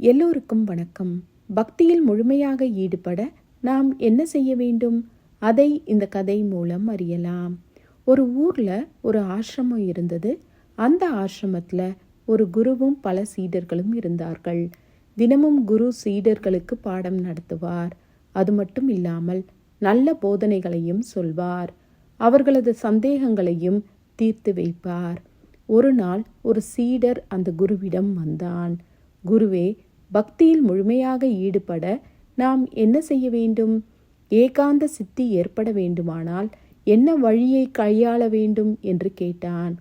எல்லோருக்கும் வணக்கம். பக்தியில் முழுமையாக ஈடுபட நாம் என்ன செய்ய வேண்டும்? அதை இந்த கதை மூலம் அறியலாம். ஒரு ஊரில் ஒரு ஆசிரமம் இருந்தது. அந்த ஆசிரமத்தில் ஒரு குருவும் பல சீடர்களும் இருந்தார்கள். தினமும் குரு சீடர்களுக்கு பாடம் நடத்துவார். அது மட்டும் இல்லாமல் நல்ல போதனைகளையும் சொல்வார். அவர்களது சந்தேகங்களையும் தீர்த்து வைப்பார். ஒரு நாள் ஒரு சீடர் அந்த குருவிடம் வந்தான். குருவே பக்தியில் முழுமையாக ஈடுபட நாம் என்ன செய்ய வேண்டும்? ஏகாந்த சித்தி ஏற்பட வேண்டுமானால் என்ன வழியை கையாள வேண்டும்? என்று கேட்டான்.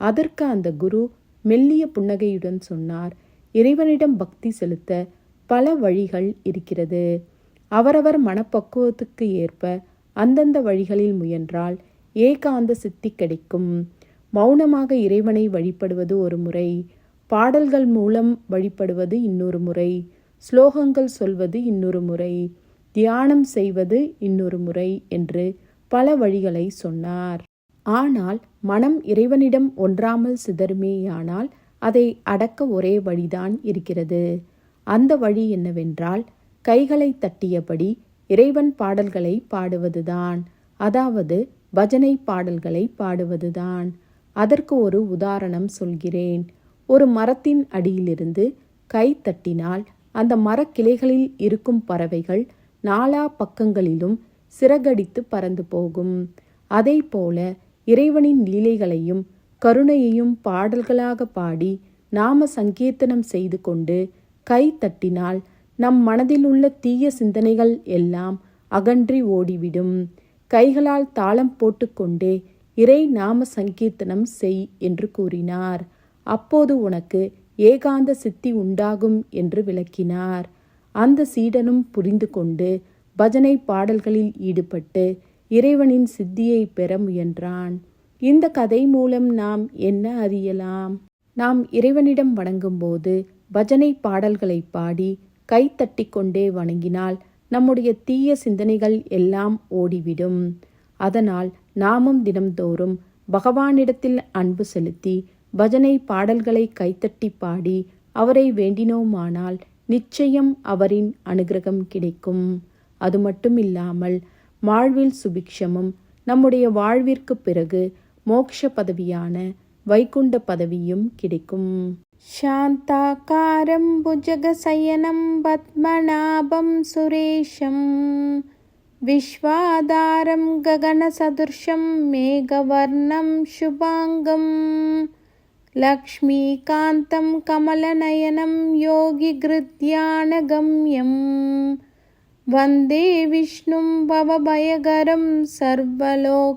அதற்கு அந்த குரு மெல்லிய புன்னகையுடன் சொன்னார் இறைவனிடம் பக்தி செலுத்த பல வழிகள் இருக்கிறது. அவரவர் மனப்பக்குவத்துக்கு ஏற்ப அந்தந்த வழிகளில் முயன்றால் ஏகாந்த சித்தி கிடைக்கும். மௌனமாக இறைவனை வழிபடுவது ஒரு முறை பாடல்கள் மூலம் வழிபடுவது இன்னொரு முறை. ஸ்லோகங்கள் சொல்வது இன்னொரு முறை. தியானம் செய்வது இன்னொரு முறை என்று பல வழிகளை சொன்னார். ஆனால் மனம் இறைவனிடம் ஒன்றாமல் சிதறுமேயானால் அதை அடக்க ஒரே வழிதான் இருக்கிறது. அந்த வழி என்னவென்றால் கைகளை தட்டியபடி இறைவன் பாடல்களை பாடுவதுதான். அதாவது பஜனை பாடல்களை பாடுவதுதான். அதற்கு ஒரு உதாரணம் சொல்கிறேன். ஒரு மரத்தின் அடியிலிருந்து கை தட்டினால் அந்த மரக்கிளைகளில் இருக்கும் பறவைகள் நாலா பக்கங்களிலும் சிறகடித்து பறந்து போகும். அதே போல இறைவனின் லீலைகளையும் கருணையையும் பாடல்களாக பாடி நாம சங்கீர்த்தனம் செய்து கொண்டு கை தட்டினால் நம் மனதில் உள்ள தீய சிந்தனைகள் எல்லாம் அகன்றி ஓடிவிடும். கைகளால் தாளம் போட்டுக்கொண்டே இறை நாம சங்கீர்த்தனம் செய் என்று கூறினார். அப்போது உனக்கு ஏகாந்த சித்தி உண்டாகும் என்று விளக்கினார். அந்த சீடனும் புரிந்து கொண்டு பஜனை பாடல்களில் ஈடுபட்டு இறைவனின் சித்தியை பெற முயன்றான். இந்த கதை மூலம் நாம் என்ன அறியலாம்? நாம் இறைவனிடம் வணங்கும்போது பஜனை பாடல்களை பாடி கை தட்டி கொண்டே வணங்கினால் நம்முடைய தீய சிந்தனைகள் எல்லாம் ஓடிவிடும். அதனால் நாமும் தினம்தோறும் பகவானிடத்தில் அன்பு செலுத்தி பஜனை பாடல்களை கைத்தட்டி பாடி அவரை வேண்டினோமானால் நிச்சயம் அவரின் அனுகிரகம் கிடைக்கும். அது மட்டும் இல்லாமல் வாழ்வில் சுபிக்ஷமும் நம்முடைய வாழ்விற்கு பிறகு மோக்ஷ பதவியான வைகுண்ட பதவியும் கிடைக்கும். சாந்தாக்காரம் புஜகசயனம் பத்மநாபம் சுரேஷம் விஸ்வாதாரம் ககன சதுர்ஷம் மேகவர்ணம் சுபாங்கம் लक्ष्मीकान्तं कमलनयनं योगिगृध्यानगम्यं वन्दे विष्णुं भवभयगरं सर्वलोकैकनाथम्